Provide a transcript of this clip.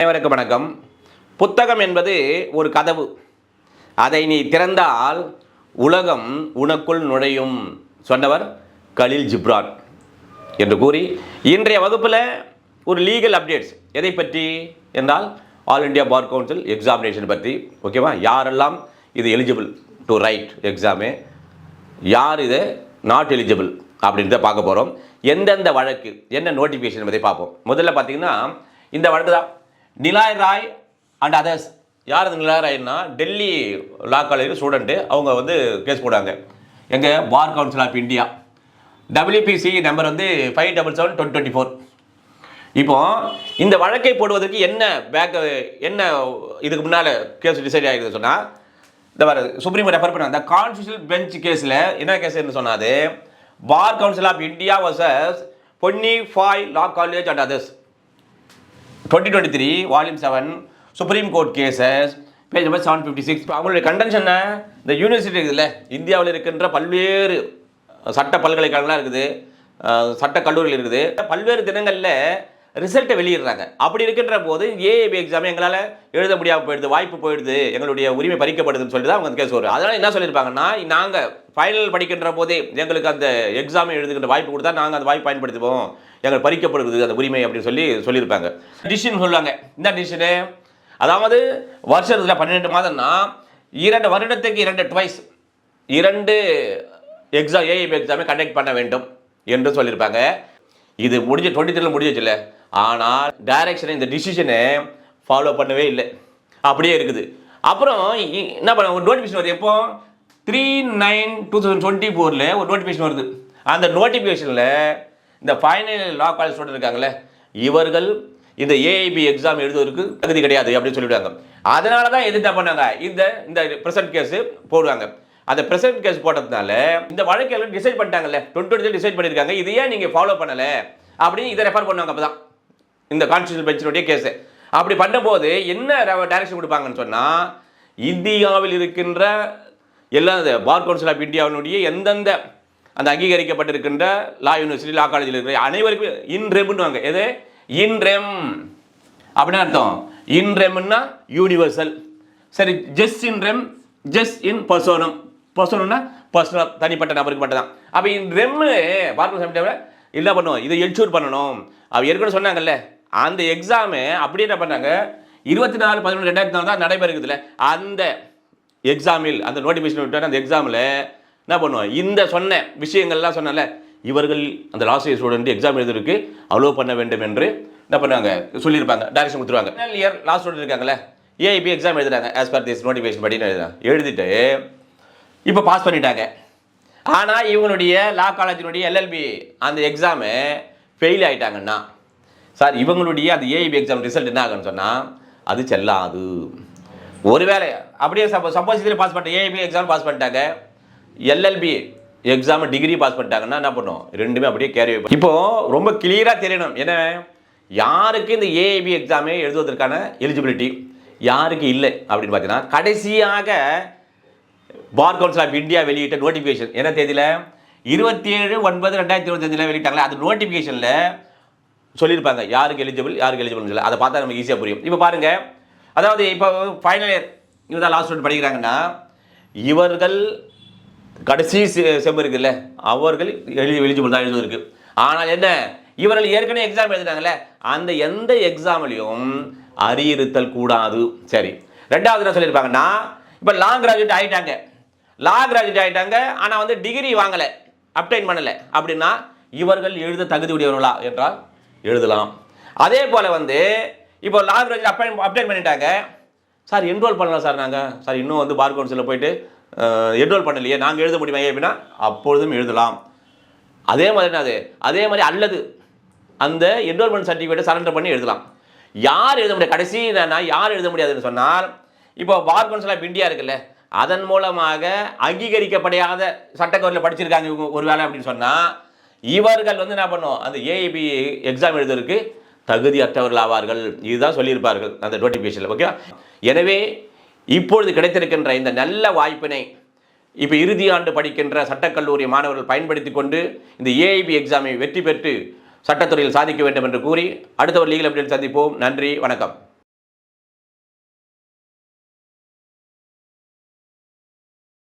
அனைவருக்கும் வணக்கம். புத்தகம் என்பது ஒரு கதவு. அதை நீ திறந்தால் உலகம் உனக்குள் நுழையும் சொன்னவர் கலில் ஜிப்ரான் என்று கூறி இன்றைய வகுப்பில் ஒரு லீகல் அப்டேட்ஸ் எதை பற்றி என்றால் All India Bar Council examination பற்றி ஓகேவா யாரெல்லாம் இது எலிஜிபிள் டு ரைட் எக்ஸாமு யார் இது நாட் எலிஜிபிள் அப்படின்றத பார்க்க போகிறோம் எந்தெந்த வழக்கு என்ன நோட்டிஃபிகேஷன் பற்றி பார்ப்போம். முதல்ல பார்த்தீங்கன்னா இந்த வழக்கு தான் நிலாய் ராய் அண்ட் அதர்ஸ் யார் இந்த Nilay Raina? Delhi law college student அவங்க வந்து கேஸ் போடாங்க எங்கள் Bar Council of India WPC number வந்து five double seven twenty twenty four இப்போ இந்த வழக்கை போடுவதற்கு என்ன பேக் என்ன இதுக்கு முன்னால் கேஸ் டிசைட் ஆகிடுது சொன்னால் இந்த வர சுப்ரீம் ரெஃபர் பண்ண அந்த கான்ஸ்டியூஷனல் பெஞ்ச் கேஸில் என்ன கேஸ்ன்னு சொன்னாது Bar Council of India versus Bonnie Foi law college and others twenty twenty three volume seven Supreme Court cases page number seven fifty six அவங்களுடைய கண்டென்ஷன் என்ன? இந்த யூனிவர்சிட்டி இருக்குதுல்ல இந்தியாவில் இருக்கின்ற பல்வேறு சட்ட பல்கலைக்கழகம்லாம் இருக்குது. சட்ட கல்லூரிகள் இருக்குது. பல்வேறு தினங்களில் ரிசல்ட்டை வெளியிடுறாங்க. அப்படி இருக்கின்ற போது ஏஏபி எக்ஸாம் எங்களால் எழுத முடியாமல் போயிடுது வாய்ப்பு போயிடுது எங்களுடைய உரிமை பறிக்கப்படுதுன்னு சொல்லிட்டு தான் அவங்க கேஸ் வரும். அதனால் என்ன சொல்லியிருப்பாங்கன்னா நாங்கள் ஃபைனல் படிக்கின்ற போதே எங்களுக்கு அந்த எக்ஸாம் எழுதுகின்ற வாய்ப்பு கொடுத்தா நாங்கள் அந்த வாய்ப்பு பயன்படுத்துவோம் எங்களுக்கு பறிக்கப்படுது அந்த உரிமை அப்படின்னு சொல்லி சொல்லியிருப்பாங்க. டிசிஷன் சொல்லுவாங்க. இந்த டிசிஷனு அதாவது வருஷத்தில் பன்னிரெண்டு மாதம்னா இரண்டு வருடத்துக்கு இரண்டு ட்வைஸ் இரண்டு எக்ஸாம் ஏஐபி எக்ஸாமே கண்டக்ட் பண்ண வேண்டும் என்று சொல்லியிருப்பாங்க. இது முடிஞ்ச டுவெண்ட்டி த்ரீல இல்லை ஆனால் டைரக்ஷனை இந்த டிசிஷனை ஃபாலோ பண்ணவே இல்லை. அப்படியே இருக்குது. அப்புறம் என்ன பண்ண ஒரு நோட்டிஃபிகேஷன் வருது. எப்போ? Three nine two thousand twenty ஃபோரில் ஒரு நோட்டிஃபிகேஷன் வருது. அந்த நோட்டிஃபிகேஷனில் இந்த ஃபைனல் லா காலேஜ் ஸ்டூடெண்ட் இருக்காங்களே இவர்கள் இந்த ஏஐபி எக்ஸாம் எழுதுவதற்கு தகுதி கிடையாது அப்படின்னு சொல்லிவிடுவாங்க. அதனால தான் எதிர்த்தா பண்ணாங்க. இந்த இந்த ப்ரெசன்ட் கேஸு போடுவாங்க. அந்த பிரசிடென்ட் கேஸ் போட்டதுனால இந்த வழக்கெல்லாம் டிசைட் பண்ணிட்டாங்கல்ல. டுவெண்ட்டி டுவெண்ட்டி டிசைட் பண்ணியிருக்காங்க. இது ஏன் நீங்கள் ஃபாலோ பண்ணலை? அப்படின்னு இதை ரெஃபர் பண்ணுவாங்க அப்போ தான் இந்த கான்ஸ்டியூஷன் பெஞ்சினுடைய கேஸு அப்படி பண்ணும்போது என்ன டைரக்ஷன் கொடுப்பாங்கன்னு சொன்னால் இந்தியாவில் இருக்கின்ற எல்லா பார் கவுன்சில் ஆஃப் இந்தியாவினுடைய எந்தெந்த அந்த அங்கீகரிக்கப்பட்டிருக்கின்ற லா யூனிவர்சிட்டி லா காலேஜில் இருக்கிற அனைவருக்கும் இன்ரெம்னுவாங்க எது? இன்றெம் அப்படின்னு அர்த்தம். இன்ரெம்னா யூனிவர்சல் சரி just in rem just in personam பர்சனல்னா personal தனிப்பட்ட நபருக்கு மட்டும் தான் அப்போ இந்த ரெம்மு பார்க்கணும் சமைட்டாவில் என்ன பண்ணுவோம் இதை என்ஷூர் பண்ணணும். அவ ஏற்கனவே சொன்னாங்கல்ல அந்த எக்ஸாமு அப்படியே என்ன பண்ணாங்க? இருபத்தி நாலு பதினொன்று ரெண்டாயிரத்தி நாலு தான் நடைபெறுக்குதுல்ல அந்த எக்ஸாமில் அந்த நோட்டிஃபிகேஷன் விட்டு அந்த எக்ஸாமில் என்ன பண்ணுவோம் இந்த சொன்ன விஷயங்கள்லாம் சொன்னால இவர்கள் அந்த லாஸ்ட் இயர் ஸ்டூடெண்ட் எக்ஸாம் எழுதுறதுக்கு அலோவ் பண்ண வேண்டும் என்று என்ன பண்ணுவாங்க சொல்லியிருப்பாங்க. டைரக்ஷன் கொடுத்துருவாங்க. இயர் லாஸ்ட் ஸ்டூடெண்ட் இருக்காங்களே ஏஐபி எக்ஸாம் எழுதுறாங்க ஆஸ் பர் திஸ் நோட்டிஃபிகேஷன் படி எழுதுறாங்க. எழுதிட்டு இப்போ பாஸ் பண்ணிட்டாங்க. ஆனால் இவங்களுடைய லா காலேஜினுடைய எல்எல்பி அந்த எக்ஸாமு ஃபெயில் ஆகிட்டாங்கன்னா சார் இவங்களுடைய அந்த ஏஇபி எக்ஸாம் ரிசல்ட் என்ன ஆகுன்னு சொன்னால் அது செல்லாது. ஒருவேளை அப்படியே சப்போ சப்போஸ் இதில் பாஸ் பண்ணிட்டேன். ஏஐபி எக்ஸாம் பாஸ் பண்ணிட்டாங்க. எல்எல்பி எக்ஸாம் டிகிரி பாஸ் பண்ணிட்டாங்கன்னா என்ன பண்ணும்? ரெண்டுமே அப்படியே கேரி இப்போ ரொம்ப கிளியராக தெரியணும். ஏன்னா யாருக்கு இந்த ஏஐபி எக்ஸாமே எழுதுவதற்கான எலிஜிபிலிட்டி யாருக்கு இல்லை அப்படின்னு பார்த்தீங்கன்னா கடைசியாக பார் கவுன்சில் ஆஃப் இந்தியா வெளியிட்ட நோட்டிஃபிகேஷன் என்ன தேதியில்? இருபத்தி ஏழு ஒன்பது ரெண்டாயிரத்தி இருபத்தஞ்சில் வெளியிட்டாங்களே அந்த நோட்டிஃபிகேஷனில் சொல்லியிருப்பாங்க. யாருக்கு எலிஜிபிள் யாருக்கு எலிஜிபிள்னு சொல்லி. அதை பார்த்தா நமக்கு ஈஸியாக புரியும். இப்போ பாருங்கள் அதாவது இப்போ ஃபைனல் இயர் இவங்க தான் லாஸ்ட் ஸ்டூடெண்ட் படிக்கிறாங்கன்னா இவர்கள் கடைசி செ- செம் இருக்குல்ல அவர்கள் எழுதி எலிஜிபிள் தான் எழுதுவதற்கு. ஆனால் என்ன? இவர்கள் ஏற்கனவே எக்ஸாம் எழுதினாங்கல்ல அந்த எந்த எக்ஸாம்லையும் அறியிருத்தல் கூடாது. சரி. ரெண்டாவது என்ன சொல்லியிருப்பாங்கன்னா இப்போ லாங் கிராஜுவேட் ஆகிட்டாங்க லா கிராஜுவேட் ஆகிட்டாங்க ஆனால் வந்து டிகிரி வாங்கலை. அப்டைன் பண்ணலை. அப்படின்னா இவர்கள் எழுத தகுதி உடையவர்களா என்றால் எழுதலாம். அதே போல் வந்து இப்போ லா கிராஜுவேட் அப்டைன் அப்டைன் பண்ணிட்டாங்க. சார் என்ரோல் பண்ணலாம் சார் நாங்கள் சார் இன்னும் வந்து பார் கவுன்சிலில் போயிட்டு என்ரோல் பண்ணலையே. நாங்கள் எழுத முடியுமா அப்படின்னா அப்பொழுதும் எழுதலாம். அதே மாதிரி என்னது அதே? மாதிரி அல்லது அந்த என்ரோல்மெண்ட் சர்டிஃபிகேட்டை சரண்டர் பண்ணி எழுதலாம். யார் எழுத முடியாது கடைசி என்னன்னா யார் எழுத முடியாதுன்னு சொன்னால் இப்போ பார் கவுன்சில் ஆஃப் இந்தியா இருக்குல்ல. அதன் மூலமாக அங்கீகரிக்கப்படாத சட்டக்கோரில் படிச்சிருக்காங்க இவங்க ஒரு வேலை அப்படின்னு சொன்னால் இவர்கள் வந்து என்ன பண்ணும்? அந்த ஏஐபி எக்ஸாம் எழுதுறதுக்கு தகுதியற்றவர்கள் ஆவார்கள். இதுதான் சொல்லியிருப்பார்கள் அந்த நோட்டிஃபிகேஷனில் ஓகே எனவே இப்பொழுது கிடைத்திருக்கின்ற இந்த நல்ல வாய்ப்பினை இப்போ இறுதி ஆண்டு படிக்கின்ற சட்டக்கல்லூரி மாணவர்கள் பயன்படுத்தி கொண்டு இந்த ஏஐபி எக்ஸாமை வெற்றி பெற்று சட்டத்துறையில் சாதிக்க வேண்டும் என்று கூறி அடுத்த ஒரு லீகல் அப்டேட் சந்திப்போம். நன்றி வணக்கம்.